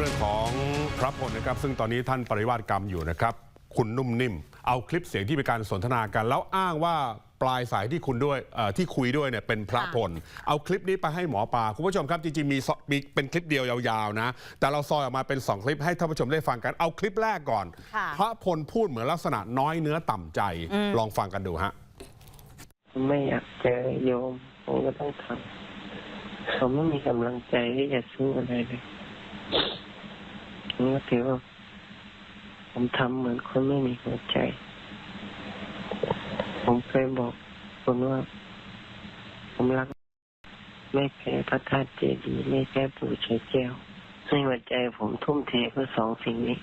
เรื่องของพระพลนะครับ ซึ่งตอนนี้ท่านปริวาสกรรมอยู่นะครับ คุณนุ่มนิ่ม เอาคลิปเสียงที่มีการสนทนากัน แล้วอ้างว่าปลายสายที่คุณด้วยเอ่อที่คุยด้วยเนี่ยเป็นพระพล เอาคลิปนี้ไปให้หมอปลาคุณผู้ชมครับจริงๆมีสมีเป็นคลิปเดียวยาวๆนะ แต่เราซอยออกมาเป็น 2 คลิปให้ท่านผู้ชมได้ฟังกันเอาคลิปแรกก่อนค่ะพระพลพูดเหมือนลักษณะน้อยเนื้อต่ำใจลองฟังกันดูฮะไม่อยากเจอโยมผมก็ต้องทำเขาไม่มีกำลังใจที่จะสู้อะไรเลย ผมก็ถือว่าผมทำเหมือนคนไม่มีหัวใจ ผมเคยบอกคนว่า ผมรัก ไม่แพ้พระธาตุเจดีย์ไม่แพ้ปู่ชัยแก้วในหัวใจผมทุ่มเทเพื่อสองสิ่งนี้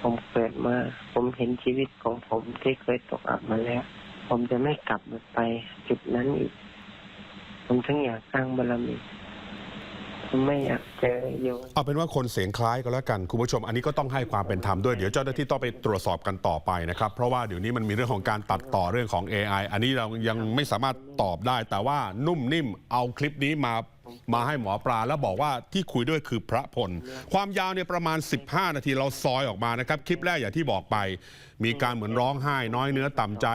ผมเกิดมา ผมเห็นชีวิตของผมที่เคยตกอับมาแล้ว ผมจะไม่กลับไปจุดนั้นอีก ผมทั้งอยากสร้างบารมี ไม่อยากเจอโยมเอาเป็นว่าคนเสียงคล้ายก็แล้วกันคุณผู้ชม อันนี้ก็ต้องให้ความเป็นธรรมด้วยเดี๋ยวเจ้าหน้าที่ต้องไปตรวจสอบกันต่อไปนะครับ เพราะว่าเดี๋ยวนี้มันมีเรื่องของการตัดต่อเรื่องของ AI อันนี้เรายังไม่สามารถตอบได้ แต่ว่านุ่มนิ่มเอาคลิปนี้มา มาให้หมอปลาแล้วบอกว่าที่คุยด้วยคือพระพล ความยาวเนี่ยประมาณ 15 นาทีเราซอยออกมานะครับ คลิปแรกอย่างที่บอกไป มีการเหมือนร้องไห้ น้อยเนื้อต่ำใจ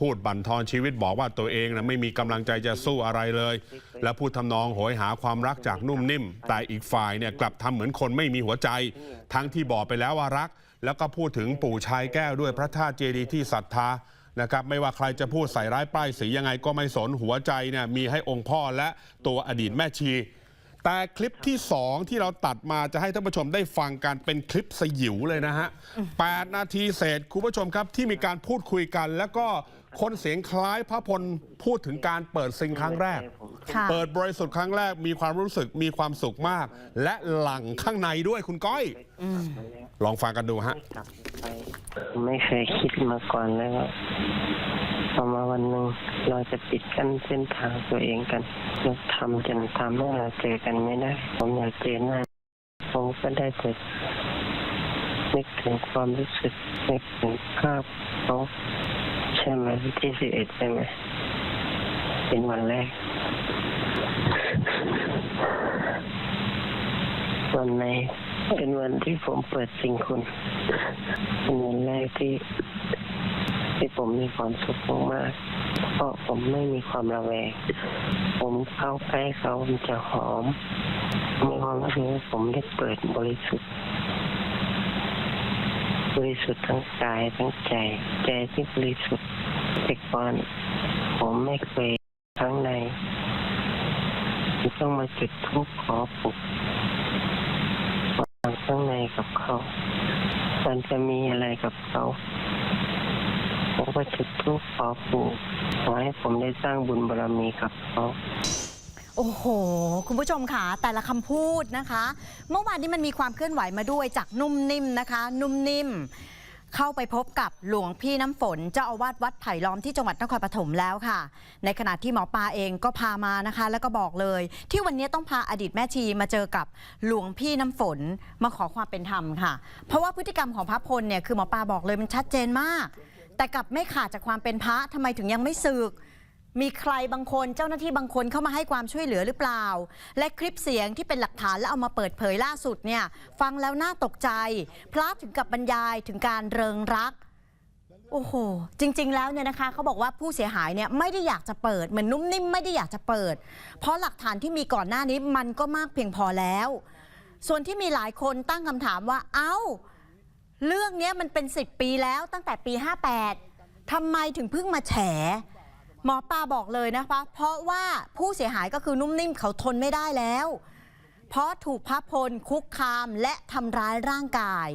พูดบั่นทอนชีวิตบอกว่าตัวเองนะไม่มีกำลังใจจะสู้อะไรเลย และพูดทำนองโหยหาความรักจากนุ่มนิ่ม แต่อีกฝ่ายเนี่ยกลับทำเหมือนคนไม่มีหัวใจ ทั้งที่บอกไปแล้วว่ารัก แล้วก็พูดถึงปู่ชายแก้วด้วยพระธาตุเจดีย์ที่ศรัทธา นะครับไม่ว่าใครจะพูดใส่ร้ายป้ายสียังไงก็ไม่สนหัวใจเนี่ยมีให้องค์พ่อและตัวอดีตแม่ชี แต่คลิปที่ 2 ที่เราตัดมาจะให้ท่านผู้ชมได้ฟังกันเป็นคลิปสยิวเลยนะฮะ8นาทีเศษคุณผู้ชมครับที่มีการพูดคุยกัน แล้วก็คนเสียงคล้ายพระพลพูดถึงการเปิดซิงครั้งแรกค่ะเปิดบริสุทธิ์ครั้งแรกมีความรู้สึกมีความสุขมาก และหลั่งข้างในด้วยคุณก้อย ลองฟังกันดูฮะ ไม่เคยคิดมาก่อนเลยว่าพอมาวันหนึ่งเราจะปิดกั้นเส้นทางตัวเองกันเราทำจนทำให้เราเจอกันไม่ได้ ผมอยากเจอหน้าผมก็ได้แต่นึกถึงความรู้สึกนึกถึงภาพเขาใช่ไหมที่สิบเอ็ดใช่ไหมเป็นวันแรก วันใน เป็นวันที่ผมเปิดสิ่งคุณเป็นวันแรกที่ที่ผมมีความสุขมากๆเพราะผมไม่มีความระแวง ผมเข้าใกล้เขาจะหอม มีความรู้สึกว่าผมได้เปิดบริสุทธิ์ บริสุทธิ์ทั้งกายทั้งใจ ใจที่บริสุทธิ์แต่ก่อนผมไม่เคยข้งในต้องมาจุดทุกขอปลุก ข้างในกับเขามันจะมีอะไรกับเขาผมก็จุดทุกขอปู่ขอให้ผมได้สร้างบุญบารมีกับเขาโอ้โห คุณผู้ชมค่ะ แต่ละคำพูดนะคะ เมื่อวานนี้มันมีความเคลื่อนไหวมาด้วยจากนุ่มนิ่มนะคะ นุ่มนิ่ม เข้าไปพบกับหลวงพี่น้ำฝนเจ้าอาวาสวัดไผ่ล้อมที่จังหวัดนครปฐมแล้วค่ะ ในขณะที่หมอปลาเองก็พามานะคะ แล้วก็บอกเลย ที่วันนี้ต้องพาอดีตแม่ชีมาเจอกับหลวงพี่น้ำฝนมาขอความเป็นธรรมค่ะ เพราะว่าพฤติกรรมของพระพลเนี่ยคือหมอปลาบอกเลยมันชัดเจนมาก แต่กลับไม่ขาดจากความเป็นพระทำไมถึงยังไม่สึก มีใครบางคนเจ้าหน้าที่บางคนเข้ามาให้ความช่วยเหลือหรือเปล่า และคลิปเสียงที่เป็นหลักฐานแล้วเอามาเปิดเผยล่าสุดเนี่ย ฟังแล้วน่าตกใจ พระถึงกับบรรยายถึงการเริงรักโอ้โห จริง ๆ แล้วเนี่ยนะคะเขาบอกว่าผู้เสียหายเนี่ยไม่ได้อยากจะเปิดเหมือนนุ่มนิ่มไม่ได้อยากจะเปิด เพราะหลักฐานที่มีก่อนหน้านี้มันก็มากเพียงพอแล้ว ส่วนที่มีหลายคนตั้งคำถามว่า เอ้า เรื่องนี้มันเป็น 10 ปีแล้วตั้งแต่ปี 58ทำไมถึงเพิ่งมาแฉ หมอปลาบอกเลยนะคะเพราะว่าผู้เสียหายก็คือนุ่มนิ่มเขาทนไม่ได้แล้ว เพราะถูกพระพลคุกคามและทำร้ายร่างกาย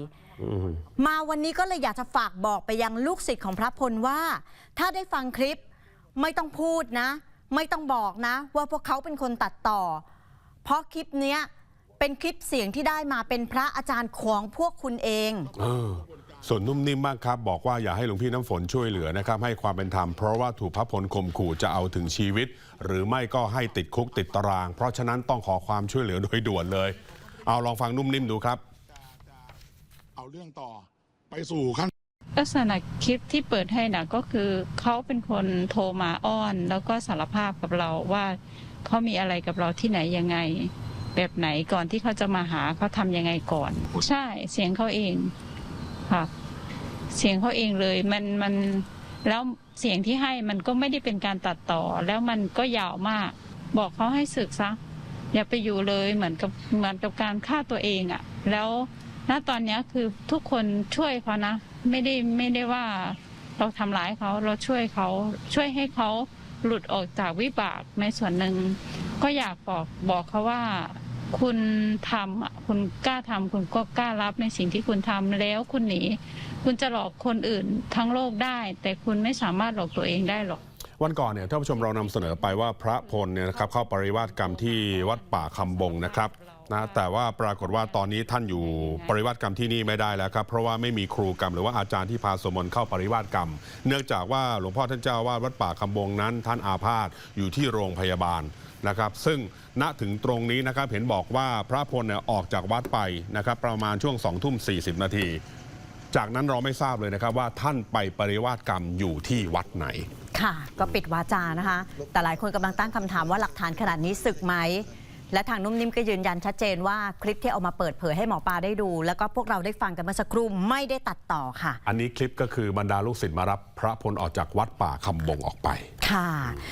มาวันนี้ก็เลยอยากจะฝากบอกไปยังลูกศิษย์ของพระพลว่า ถ้าได้ฟังคลิปไม่ต้องพูดนะ ไม่ต้องบอกนะ ว่าพวกเขาเป็นคนตัดต่อ เพราะคลิปเนี้ยเป็นคลิปเสียงที่ได้มาเป็นพระอาจารย์ของพวกคุณเองเส่วนนุ่มนิ่มมากครับ บอกว่าอย่าให้หลวงพี่น้ำฝนช่วยเหลือนะครับ ให้ความเป็นธรรมเพราะว่าถูกพระพลข่มขู่จะเอาถึงชีวิต หรือไม่ก็ให้ติดคุกติดตาราง เพราะฉะนั้นต้องขอความช่วยเหลือโดยด่วนเลย เอาลองฟังนุ่มนิ่มดูครับ เอาเรื่องต่อไปสู่ขั้นลักษณะคลิปที่เปิดให้นะก็คือเขาเป็นคนโทรมาอ้อน แล้วก็สารภาพกับเราว่าเขามีอะไรกับเราที่ไหนยังไง แบบไหนก่อนที่เขาจะมาหาเขาทำยังไงก่อน ใช่เสียงเขาเอง ค่ะ เสียงเขาเองเลยมันมันแล้วเสียงที่ให้มันก็ไม่ได้เป็นการตัดต่อ แล้วมันก็ยาวมาก บอกเขาให้สึกซะอย่าไปอยู่เลยเหมือนกับเหมือนกับการฆ่าตัวเองอะ่ะ แล้วณตอนนี้คือทุกคนช่วยเขานะ ไม่ได้ไม่ได้ว่าเราทำร้ายเขาเราช่วยเขาช่วยให้เขาหลุดออกจากวิบากในส่วนหนึ่งก็อยากบอกบอกเขาว่า คุณทำอะคุณกล้าทำคุณก็กล้ารับในสิ่งที่คุณทำแล้วคุณหนี คุณจะหลอกคนอื่นทั้งโลกได้ แต่คุณไม่สามารถหลอกตัวเองได้หรอกวันก่อนเนี่ยท่านผู้ชมเรานำเสนอไปว่าพระพลเนี่ยนะครับเข้าปริวาสกรรมที่วัดป่าคำบงนะครับนะแต่ว่าปรากฏว่าตอนนี้ท่านอยู่ปริวาสกรรมที่นี่ไม่ได้แล้วครับเพราะว่าไม่มีครูกรรมหรือว่าอาจารย์ที่พาสมนต์เข้าปริวาสกรรม เนื่องจากว่าหลวงพ่อท่านเจ้าวาดวัดป่าคำบงนั้น ท่านอาพาธอยู่ที่โรงพยาบาล นะครับซึ่งณถึงตรงนี้นะครับเห็นบอกว่าพระพลเนี่ยออกจากวัดไปนะครับประมาณช่วง2องทุ่มสีนาที จากนั้นเราไม่ทราบเลยนะครับว่าท่านไปปริวาสกรรมอยู่ที่วัดไหน ค่ะ ก็ปิดวาจานะคะ แต่หลายคนกำลังตั้งคำถามว่าหลักฐานขนาดนี้สึกไหม และทางนุ่มนิ่มก็ยืนยันชัดเจนว่าคลิปที่เอามาเปิดเผยให้หมอปลาได้ดู แล้วก็พวกเราได้ฟังกันเมื่อสักครู่ไม่ได้ตัดต่อค่ะ อันนี้คลิปก็คือบรรดาลูกศิษย์มารับพระพลออกจากวัดป่าคำบงออกไป ค่ะ